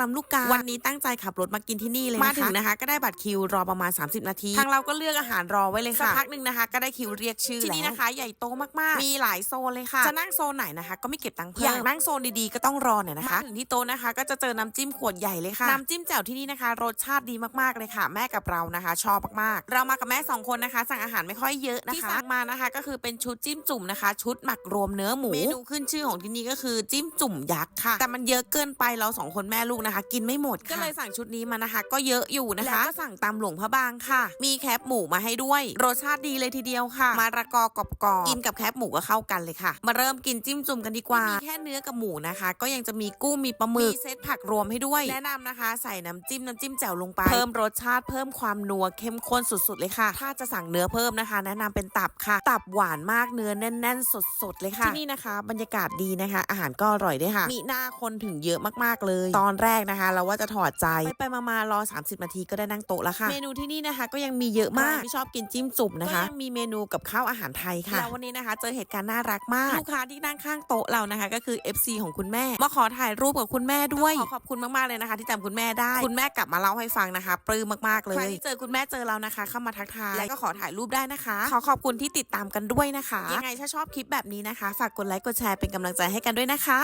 ลำลูกกา วันนี้ตั้งใจขับรถมากินที่นี่เลยนะคะมาถึงนะคะ ก็ได้บัตรคิวรอประมาณ 30 นาที ทางเราก็เลือกอาหารรอไว้เลยค่ะสักพักหนึ่งนะคะ ก็ได้คิวเรียกชื่อที่นี่นะคะ ใหญ่โตมากๆ มีหลายโซนเลยค่ะ จะนั่งโซนไหนนะคะ ก็ไม่เก็บตังค์เพิ่มอยากนั่งโซนดีๆก็ต้องรอหน่อยนะคะมาถึงที่โต๊ะนะคะ ก็จะเจอน้ำจิ้มขวดใหญ่เลยค่ะน้ำจิ้มแจ่วที่นี่นะคะ รสชาติดีมากๆเลยค่ะ แม่กับเรานะคะ ชอบมากๆ เรามากับแม่สองคนนะคะ สั่งอาหารไม่ค่อยเยอะนะคะที่สั่งมานะคะ ก็คือเป็นชุดจิ้มจุ่มนะคะ ชุดหมักรวมเนื้อหมูเมนูขึ้นชื่อของที่นี่ก็คือจิ้มจุ่มยักษ์ค่ะแต่มันเยอะเกินไปเราสองคนแม่ลูกนะคะ กินไม่หมดก็เลยสั่งชุดนี้มานะคะ ก็เยอะอยู่นะคะแล้วก็สั่งตำหลวงพระบางค่ะ มีแคบหมูมาให้ด้วย รสชาติดีเลยทีเดียวค่ะ มาระกอกรอบๆกินกับแคบหมูก็เข้ากันเลยค่ะ มาเริ่มกินจิ้มจุ่มกันดีกว่ามีแค่เนื้อกับหมูนะคะ ก็ยังจะมีกุ้งมีปลาหมึกมีเซตผักรวมให้ด้วยแนะนำนะคะ ใส่น้ำจิ้มน้ำจิ้มแจ่วลงไปเพิ่มรสชาติเพิ่มความนัวเข้มข้นสุดๆเลยค่ะ ถ้าจะสั่งเนื้อเพิ่มนะคะ แนะนำเป็นตับค่ะ ตับหวานมากเนื้อแน่น ๆ สดๆเลยค่ะที่นี่นะคะ บรรยากาศดีนะคะ อาหารก็อร่อยด้วยค่ะมีหน้าคนถึงเยอะมากๆเลย ตอนแรกนะคะ เราว่าจะถอดใจ ไปไปๆมาๆรอ 30 นาทีก็ได้นั่งโต๊ะแล้วค่ะ เมนูที่นี่นะคะ ก็ยังมีเยอะมากที่ชอบกินจิ้มจุ่มนะคะก็ยังมีเมนูกับข้าวอาหารไทยค่ะแล้ววันนี้นะคะ เจอเหตุการณ์น่ารักมากลูกค้าที่นั่งข้างโต๊ะเรานะคะ ก็คือ FC ของคุณแม่มาขอถ่ายรูปกับคุณแม่ด้วยขอขอบคุณมากๆเลยนะคะ ที่จำคุณแม่ได้ คุณแม่กลับมาเล่าให้ฟังนะคะ ปลื้มมากๆเลยใครที่เจอคุณแม่เจอเรานะคะเข้ามาทักทายแล้วก็ขอถ่ายรูปได้นะคะ ขอขอบคุณที่ติดตามกันด้วยนะคะ ยังไงถ้าชอบคลิปแบบนี้นะคะ ฝากกดไลค์กดแชร์เป็นกำลังใจให้กันด้วยนะคะ